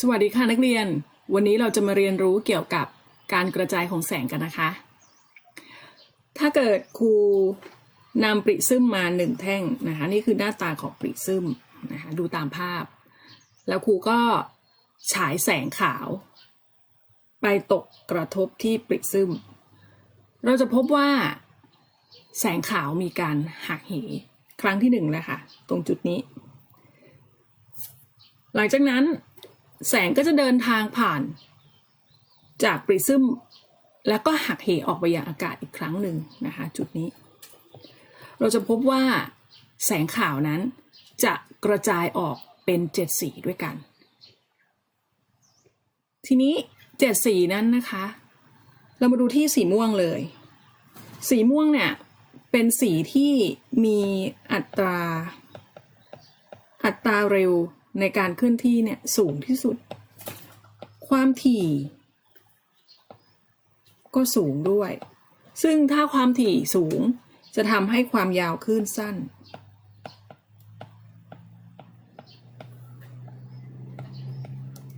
สวัสดีค่ะนักเรียน วันนี้เราจะมาเรียนรู้เกี่ยวกับการกระจายของแสงกันนะคะ ถ้าเกิดครูนำปริซึมมาหนึ่งแท่งนะคะ นี่คือหน้าตาของปริซึมนะคะดูตามภาพ แล้วครูก็ฉายแสงขาว ไปตกกระทบที่ปริซึม เราจะพบว่า แสงขาวมีการหักเหครั้งที่หนึ่งนะคะตรงจุดนี้ หลังจากนั้น แสงก็จะเดินทางผ่าน จากปริซึมแล้วก็หักเหออกไปยังอากาศอีกครั้งหนึ่งนะคะจุดนี้ เราจะพบว่าแสงขาวนั้นจะกระจายออกเป็นเจ็ดสีด้วยกัน ทีนี้เจ็ดสีนั้นนะคะ เรามาดูที่สีม่วงเลย สีม่วงเนี่ยเป็นสีที่มีอัตรา อัตราเร็ว ในการเคลื่อนที่เนี่ยสูงที่สุด ความถี่ ก็สูงด้วย ซึ่งถ้าความถี่สูงจะทำให้ความยาวคลื่นสั้น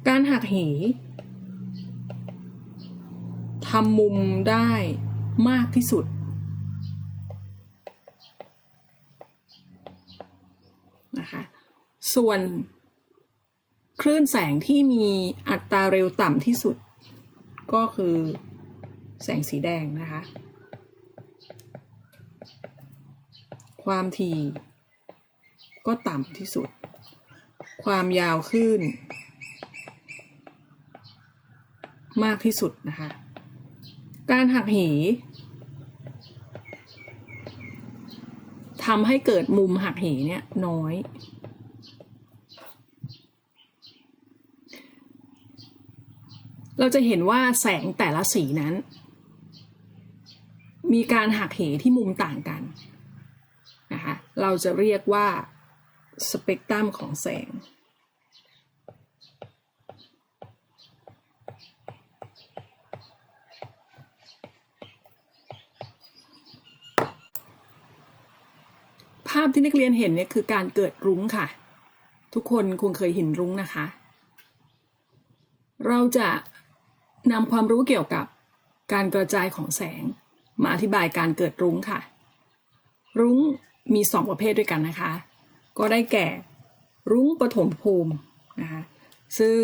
การหักเหทำมุมได้มากที่สุดนะคะ ส่วน คลื่นแสงที่มีอัตราเร็วต่ำที่สุด ก็คือแสงสีแดงนะคะ ความถี่ก็ต่ำที่สุด ความยาวคลื่นมากที่สุดนะคะ การหักเหทำให้เกิดมุมหักเหเนี่ยน้อย เราจะเห็นว่าแสงแต่ละสีนั้น มีการหักเหที่มุมต่างกันนะคะเราจะเรียกว่าสเปกตรัมของแสงภาพที่นักเรียนเห็นเนี่ยคือการเกิดรุ้งค่ะ ทุกคนคงเคยเห็นรุ้งนะคะ เราจะ นำความรู้เกี่ยวกับการกระจายของแสง มาอธิบายการเกิดรุ้งค่ะ รุ้งมีสองประเภทด้วยกันนะคะ ก็ได้แก่รุ้งปฐมภูมินะคะซึ่ง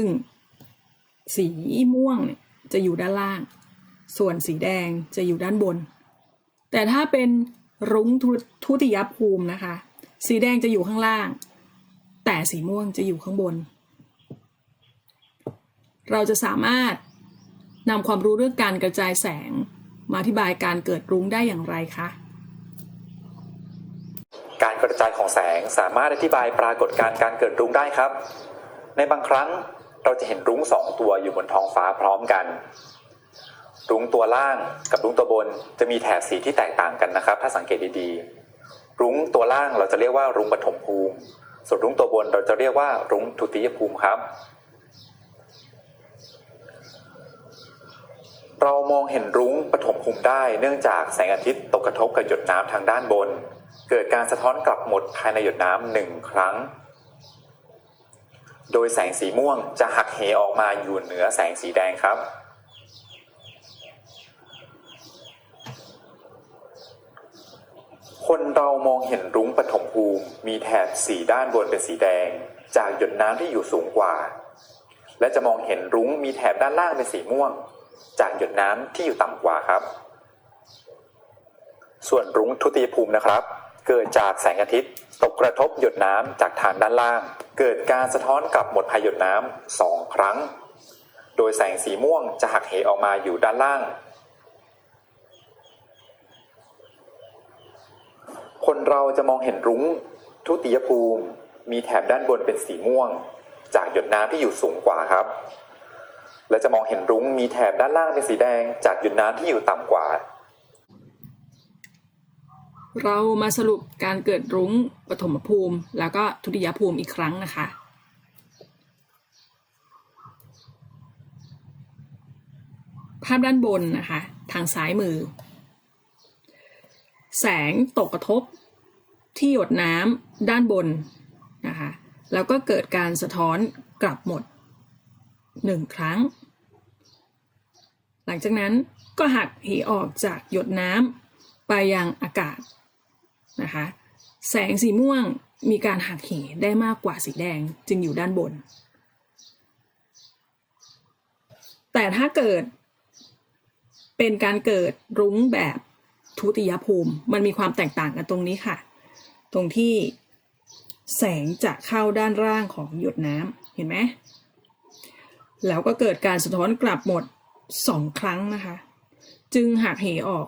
สีม่วงเนี่ยจะอยู่ด้านล่าง ส่วนสีแดงจะอยู่ด้านบน แต่ถ้าเป็นรุ้งททุติยภูมินะคะ สีแดงจะอยู่ข้างล่าง แต่สีม่วงจะอยู่ข้างบน เราจะสามารถ นำความรู้เรื่องการกระจายแสง มาอธิบายการเกิดรุ้งได้อย่างไรคะ การกระจายของแสงสามารถอธิบายปรากฏการณ์การเกิดรุ้งได้ครับ ในบางครั้งเราจะเห็นรุ้งสองตัวอยู่บนท้องฟ้าพร้อมกัน รุ้งตัวล่างกับรุ้งตัวบนจะมีแถบสีที่แตกต่างกันนะครับ ถ้าสังเกตดีๆ รุ้งตัวล่างเราจะเรียกว่ารุ้งปฐมภูมิ ส่วนรุ้งตัวบนเราจะเรียกว่ารุ้งทุติยภูมิครับ เรามองเห็นรุ้งปฐมภูมิได้เนื่องจากแสงอาทิตย์ตกกระทบกับหยดน้ำทางด้านบน เกิดการสะท้อนกลับหมดภายในหยดน้ำหนึ่งครั้ง โดยแสงสีม่วงจะหักเหออกมาอยู่เหนือแสงสีแดงครับ คนเรามองเห็นรุ้งปฐมภูมิมีแถบสีด้านบนเป็นสีแดง จากหยดน้ำที่อยู่สูงกว่า และจะมองเห็นรุ้งมีแถบด้านล่างเป็นสีม่วง จากหยดน้ำที่อยู่ต่ำกว่าครับ ส่วนรุ้งทุติยภูมินะครับ เกิดจากแสงอาทิตย์ตกกระทบหยดน้ำจากทางด้านล่าง เกิดการสะท้อนกลับหมดภายหยดน้ำสองครั้ง โดยแสงสีม่วงจะหักเหออกมาอยู่ด้านล่าง คนเราจะมองเห็นรุ้งทุติยภูมิ มีแถบด้านบนเป็นสีม่วง จากหยดน้ำที่อยู่สูงกว่าครับ และจะมองเห็นรุ้งมีแถบด้านล่างเป็นสีแดงจากหยดน้ำที่อยู่ต่ำกว่า เรามาสรุปการเกิดรุ้งปฐมภูมิ แล้วก็ทุติยภูมิอีกครั้งนะคะ ภาพด้านบนนะคะ ทางซ้ายมือ แสงตกกระทบที่หยดน้ำด้านบนนะคะ แล้วก็เกิดการสะท้อนกลับหมด หนึ่งครั้ง หลังจากนั้นก็หักเหออกจากหยดน้ำไปยังอากาศนะคะ แสงสีม่วงมีการหักเหได้มากกว่าสีแดงจึงอยู่ด้านบน แต่ถ้าเกิดเป็นการเกิดรุ้งแบบทุติยภูมิ มันมีความแตกต่างกันตรงนี้ค่ะ ตรงที่แสงจะเข้าด้านล่างของหยดน้ำเห็นไหม แล้วก็เกิดการสะท้อนกลับหมดสองครั้งนะคะ จึงหักเหออก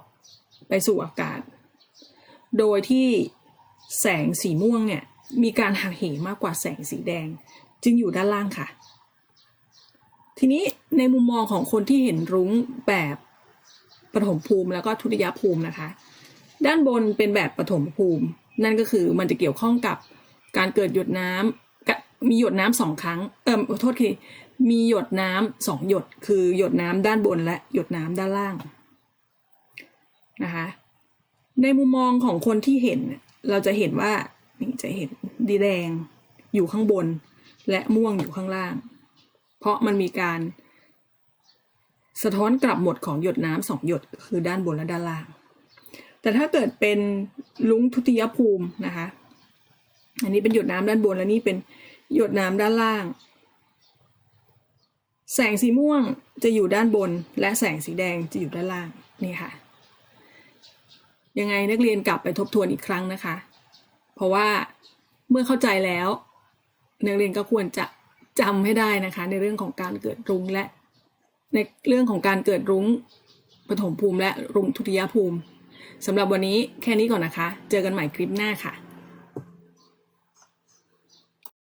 ไปสู่อากาศ โดยที่แสงสีม่วงเนี่ยมีการหักเหมากกว่าแสงสีแดง จึงอยู่ด้านล่างค่ะ ทีนี้ในมุมมองของคนที่เห็นรุ้งแบบปฐมภูมิแล้วก็ทุติยภูมินะคะ ด้านบนเป็นแบบปฐมภูมิ นั่นก็คือมันจะเกี่ยวข้องกับการเกิดหยดน้ำกะมีหยดน้ำสองครั้ง เออขอโทษที มีหยดน้ำสองหยดคือหยดน้ำด้านบนและหยดน้ำด้านล่างนะคะในมุมมองของคนที่เห็น เราจะเห็นว่านี่จะเห็นดีแดงอยู่ข้างบน และม่วงอยู่ข้างล่าง เพราะมันมีการ สะท้อนกลับหมดของหยดน้ำสองหยดคือด้านบนและด้านล่าง แต่ถ้าเกิดเป็นลุงทุติยภูมินะคะ อันนี้เป็นหยดน้ำด้านบนและนี่เป็นหยดน้ำด้านล่าง แสงสีม่วงจะอยู่ด้านบน และแสงสีแดงจะอยู่ด้านล่างนี่ค่ะ ยังไงนักเรียนกลับไปทบทวนอีกครั้งนะคะ เพราะว่าเมื่อเข้าใจแล้ว นักเรียนก็ควรจะจำให้ได้นะคะ ในเรื่องของการเกิดรุ้งและ ในเรื่องของการเกิดรุ้งปฐมภูมิและรุ้งทุติยภูมิสำหรับวันนี้แค่นี้ก่อนนะคะ เจอกันใหม่คลิปหน้าค่ะ